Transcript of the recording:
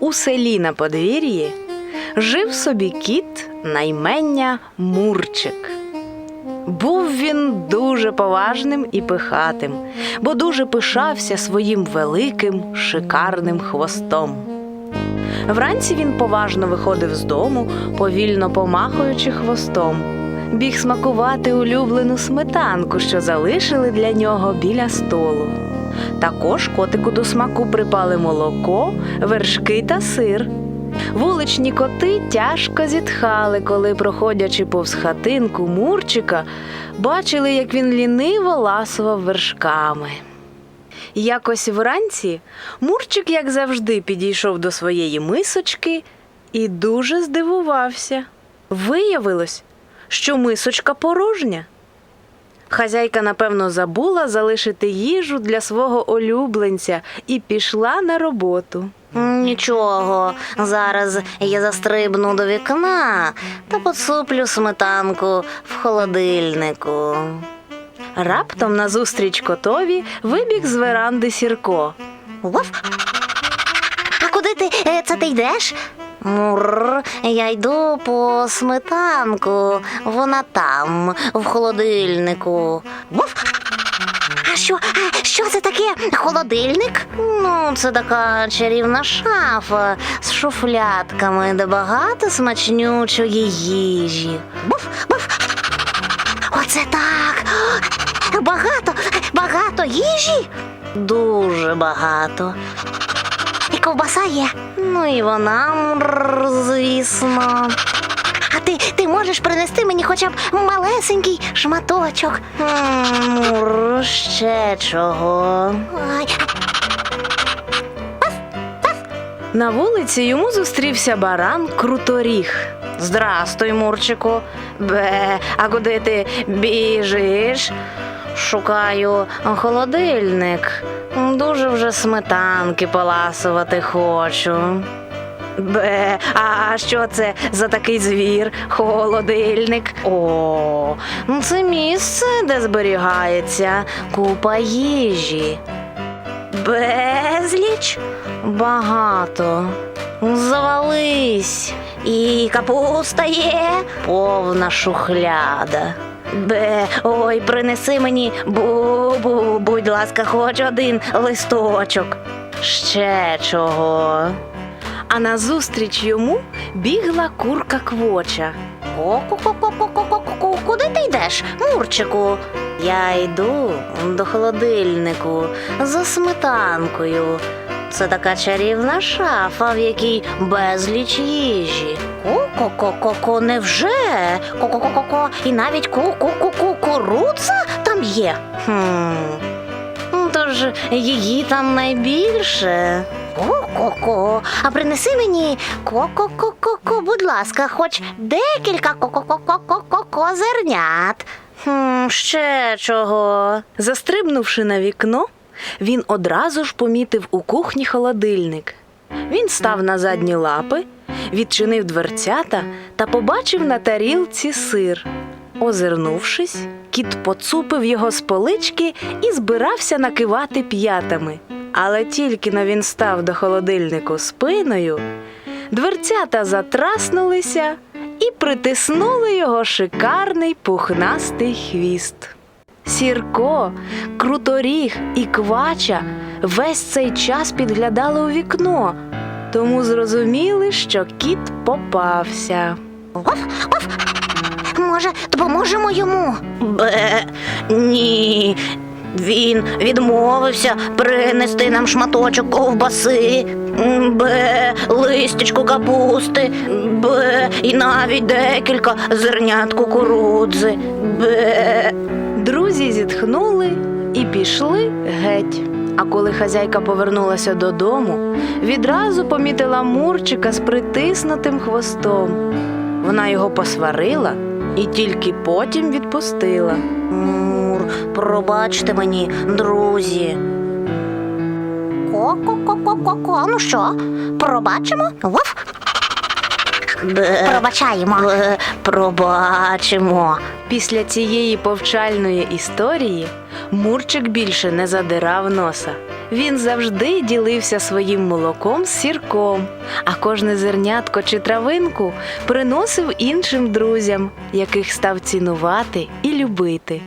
У селі на подвір'ї жив собі кіт наймення Мурчик. Був він дуже поважним і пихатим, бо дуже пишався своїм великим шикарним хвостом. Вранці він поважно виходив з дому, повільно помахуючи хвостом, біг смакувати улюблену сметанку, що залишили для нього біля столу. Також котику до смаку припали молоко, вершки та сир. Вуличні коти тяжко зітхали, коли, проходячи повз хатинку Мурчика, бачили, як він ліниво ласував вершками. Якось вранці Мурчик, як завжди, підійшов до своєї мисочки і дуже здивувався. Виявилось, що мисочка порожня. Хазяйка, напевно, забула залишити їжу для свого улюбленця і пішла на роботу. Нічого, зараз я застрибну до вікна та поцуплю сметанку в холодильнику. Раптом назустріч котові вибіг з веранди Сірко. Вов. А куди ти е, це ти йдеш? Мур, я йду по сметанку. Вона там, в холодильнику. Вов. А що, а що це таке? Холодильник? Ну, це така чарівна шафа з шуфлятками, де багато смачнючої їжі. Буф, буф. Оце так. Багато, багато їжі? Дуже багато. Ковбаса є. Ну і вона, звісно. А ти, ти можеш принести мені хоча б малесенький шматочок. Мур, ще чого. Ай, На вулиці йому зустрівся баран Круторіг. Здрастуй, Мурчику. Бе, а куди ти біжиш? Шукаю холодильник. Дуже вже сметанки поласувати хочу. Бе, а що це за такий звір? Холодильник? О, ну це місце, де зберігається купа їжі. Безліч багато. Завались. І капуста є, повна шухляда. Бе, ой, принеси мені, бу-бу, будь ласка, хоч один листочок. Ще чого. А назустріч йому бігла курка квоча. Ко-ко-ко-ко-ко-ко-ко. Куди ти йдеш, Мурчику? Я йду до холодильнику за сметанкою. Це така чарівна шафа, в якій безліч їжі. Ко-ко-ко-ко-ко, невже? Ко-ко-ко-ко, і навіть ку-ку-ку-кукурудза там є. Хм. Ну, Тож її там найбільше. Ко-ко-ко, а принеси мені ко-ко-ко-ко-ко, будь ласка, хоч декілька ко-ко-ко-ко-ко зернят. Хм, ще чого. Застрибнувши на вікно, він одразу ж помітив у кухні холодильник. Він став на задні лапи, відчинив дверцята та побачив на тарілці сир. Озирнувшись, кіт поцупив його з полички і збирався накивати п'ятами. Але тільки но він став до холодильнику спиною, дверцята затраснулися і притиснули його шикарний пухнастий хвіст. Сірко, круторіг і квача весь цей час підглядали у вікно, тому зрозуміли, що кіт попався. Може, допоможемо йому? Бе, ні. Він відмовився принести нам шматочок ковбаси, бе, листячку капусти, бе, і навіть декілька зернят кукурудзи. Бе. Пішли геть. А коли хазяйка повернулася додому, відразу помітила Мурчика з притиснутим хвостом. Вона його посварила і тільки потім відпустила. Мур, пробачте мені, друзі. Ко-ко-ко-ко-ко-ко. Ну що, пробачимо? Вов? Пробачаємо. Пробачимо. Після цієї повчальної історії Мурчик більше не задирав носа. Він завжди ділився своїм молоком з сірком, а кожне зернятко чи травинку приносив іншим друзям, яких став цінувати і любити.